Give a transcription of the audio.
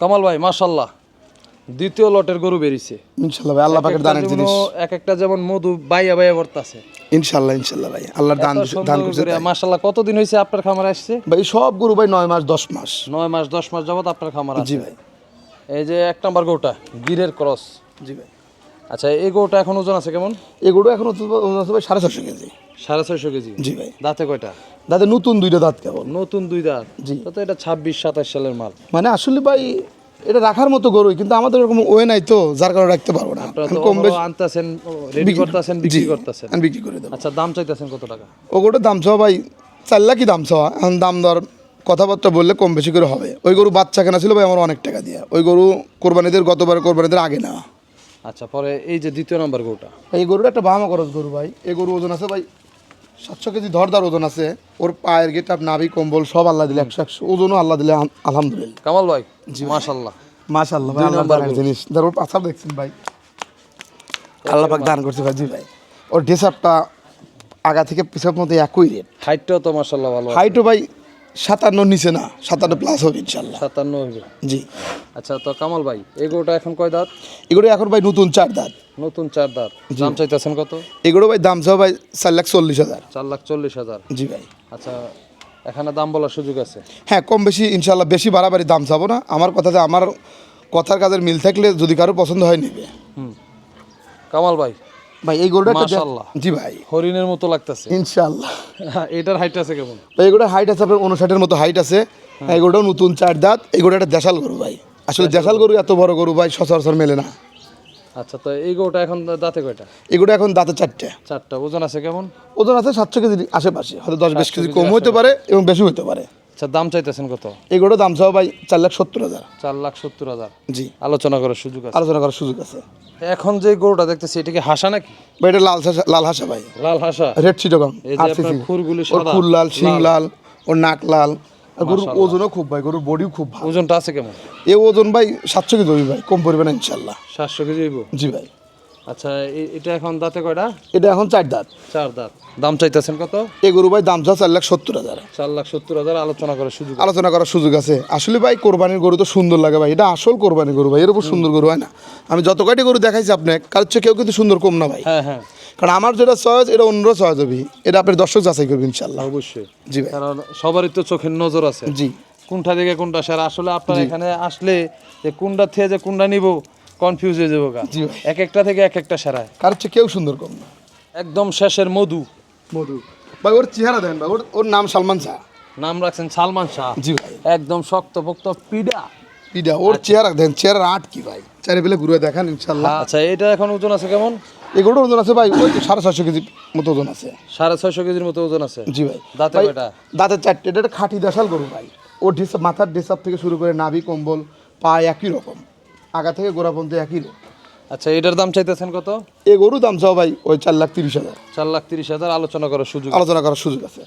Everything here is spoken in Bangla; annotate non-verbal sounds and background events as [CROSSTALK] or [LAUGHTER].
কামাল ভাই মাশাল্লাহ দ্বিতীয় লটের গরু বেরিয়েছে। ইনশাল্লাহ ভাই আল্লাহ পাকের দানের জিনিস। এক একটা যেমন মধু বাইয়া বাইয়া ভরতাছে। ইনশাল্লাহ ইনশাল্লাহ ভাই আল্লাহর দান দান করছে। মাশাল্লাহ কতদিন হয়েছে আপনার খামারে আসছে? ভাই সব গরু ভাই নয় মাস দশ মাস। নয় মাস দশ মাস যাবত আপনার খামার আছে। জি ভাই। এই যে এক নাম্বার গরুটা গিরের ক্রস। জি ভাই। আচ্ছা এই গরুটা এখন ওজন আছে কেমন? এগুলো এখন ওজন আছে ভাই সাড়ে ছশো কেজি। সাড়ে ছয়শো কেজি। জি ভাই। দাঁতে কয়টা? দাদা নতুন দুইটা দাঁত কেবল। নতুন দুই দাঁত। জি। তো এটা ছাব্বিশ সাতাশ সালের মাল। মানে আসলে ভাই এটা রাখার মতো গরুই কিন্তু আমাদের এরকম ওয়ে নাই তো যার কারণে রাখতে পারব না। কম বেশি আনতেছেন রেডি করতেছেন বিক্রি করতেছেন। আমি বিক্রি করে দেবো। আচ্ছা দাম চাইতেছেন কত টাকা? ও গরুটার দাম চাওয়া ভাই চার লাখই দাম চাওয়া। এখন দাম দর কথাবার্তা বললে কম বেশি করে হবে। ওই গরু বাচ্চা কেনা ছিল ভাই আমার অনেক টাকা দিয়ে। ওই গরু কোরবানিদের গতবার কোরবানিদের আগে না। আচ্ছা পরে এই যে দ্বিতীয় নাম্বার গরুটা। এই গরুটা একটা বাহামা খরচ গরু ভাই। এই গরু ওজন আছে ভাই সাতশো কেজি ধরদার ওজন আছে। ওর পায়ের গেট আপ নাভি কম্বল সব আল্লাহ দিলে একশো একশো। ওজনও আল্লাহ দিলে আল- আলহামদুলিল্লাহ। কামাল ভাই জি মাশাল্লাহ মাশাল্লাহ ভাই আল্লাহ জিনিস। ধর ওর পাশাপ দেখছেন ভাই। আল্লাহ পাক দান করছে ভাই জি ভাই। ওর ড্রেস আপটা আগা থেকে পিছার মধ্যে একই রেট হাইটটাও তো মাশাল্লাহ ভালো। হাইটও ভাই সাতান্ন নিচে না সাতান্ন প্লাস হবে ইনশাল্লাহ সাতান্ন হইবে। জি। আচ্ছা তো কামাল ভাই এই গরুটা এখন কয় দাঁত? এগুলো এখন ভাই নতুন চার দাঁত। নতুন চার দাঁত। দাম চাইতেছেন কত? এগুলো ভাই দাম চাও ভাই চার লাখ চল্লিশ হাজার। চার লাখ চল্লিশ হাজার। জি ভাই। আচ্ছা এখানে দাম বলার সুযোগ আছে? হ্যাঁ কম বেশি ইনশাল্লাহ বেশি বাড়াবাড়ি দাম চাবো না। আমার কথাতে আমার কথার কাজের মিল থাকলে যদি কারও পছন্দ হয় নেবে। হুম। কামাল ভাই ভাই এই গরুটা মাশাআল্লাহ। জি ভাই। হরিণের মতো লাগতেছে। [LAUGHS] এটার হাইট আছে কেমন? ভাই এগুলোর হাইট আছে আপনার উনষাটের মতো হাইট আছে। এগুলোটাও নতুন চার দাঁত। এগুলো একটা দেশাল গরু ভাই। আসলে দেশাল গরু। এত বড় গরু ভাই সচরাচর মেলে না। আচ্ছা তো এই গরুটা এখন দাঁতে কয়টা? এগুলো এখন দাঁতে চারটে। চারটা। ওজন আছে কেমন? ওজন আছে সাতশো কেজি আশেপাশে। হয়তো দশ বিশ কেজি কম হতে পারে এবং বেশি হতে পারে। আচ্ছা দাম চাইতেছেন কত? এগুলো দাম চাও ভাই চার লাখ সত্তর হাজার। চার লাখ সত্তর হাজার। জি। আলোচনা করার সুযোগ আছে। আলোচনা করার সুযোগ আছে। এখন যে গরুটা দেখতেছি এটা কি হাসা নাকি? ভাই এটা লাল লাল হাসা ভাই। লাল হাসা? রেড এই খুরগুলি সাদা, খুর লাল শিং লাল। ওর নাক লাল। গরুর ওজনও খুব ভাই গরুর বডিও খুব ভালো। ওজনটা আছে কেমন? এ ওজন ভাই সাতশো কেজি ভাই কম না ইনশাল্লাহ সাতশো কেজি জি ভাই। আচ্ছা এটা এখন দাঁতে কয়টা? এটা এখন চার দাঁত। চার দাঁত। দাম চাইতেছেন কত? এ গরু ভাই দাম চার লাখ সত্তর হাজার। চার লাখ সত্তর হাজার আলোচনা করার সুযোগ। আলোচনা করার সুযোগ আছে। আসলে ভাই কোরবানির গরু তো সুন্দর লাগে ভাই। এটা আসল কোরবানির গরু ভাই। এর উপর সুন্দর গরু হয় না। আমি যত কয়টি গরু দেখাইছি আপনাকে কারোর চেয়ে কেউ কিন্তু সুন্দর কম না ভাই। হ্যাঁ হ্যাঁ। কারণ আমার যেটা চয়েস এটা অন্য চয়েস হবে। এটা আপনি দর্শক যাচাই করবেন ইনশাল্লাহ অবশ্যই। জি ভাই। কারণ সবারই তো চোখের নজর আছে। জি। কোনটা থেকে কোনটা স্যার আসলে আপনার এখানে আসলে যে কোনটা থেকে যে কোনটা নিব কনফিউজ হয়ে যাব এক একটা থেকে এক একটা সেরায়। কারোর চেয়ে কেউ সুন্দর কম না। একদম শেষের মধু। মধু। ভাই ওর চেহারা দেন ভাই ওর ওর নাম সালমান শাহ। নাম রাখছেন সালমান শাহ। জি ভাই। একদম শক্ত পোক্ত পিডা। পিডা ওর চেহারা দেন চেহারা আট কি ভাই? চারি পেলে ঘুরে দেখান ইনশাল্লাহ আচ্ছা এটা এখন ওজন আছে কেমন? এগুলোর ওজন আছে ভাই ওই সাড়ে ছশো কেজি মতো ওজন আছে। সাড়ে ছয়শো কেজির মতো ওজন আছে। জি ভাই। দাঁতে? দাঁতের চারটে এটা খাঁটি দেশাল গরু ভাই। ওর ডিসাপ মাথার ডিসাপ থেকে শুরু করে নাভি কম্বল পা একই রকম। আগা থেকে গোড়া পর্যন্ত একই আচ্ছা এটার দাম চাইতেছেন কত? এ গরু দাম চাও ভাই ওই চার লাখ তিরিশ হাজার। চার লাখ তিরিশ হাজার আলোচনা করার সুযোগ আলোচনা করার সুযোগ আছে।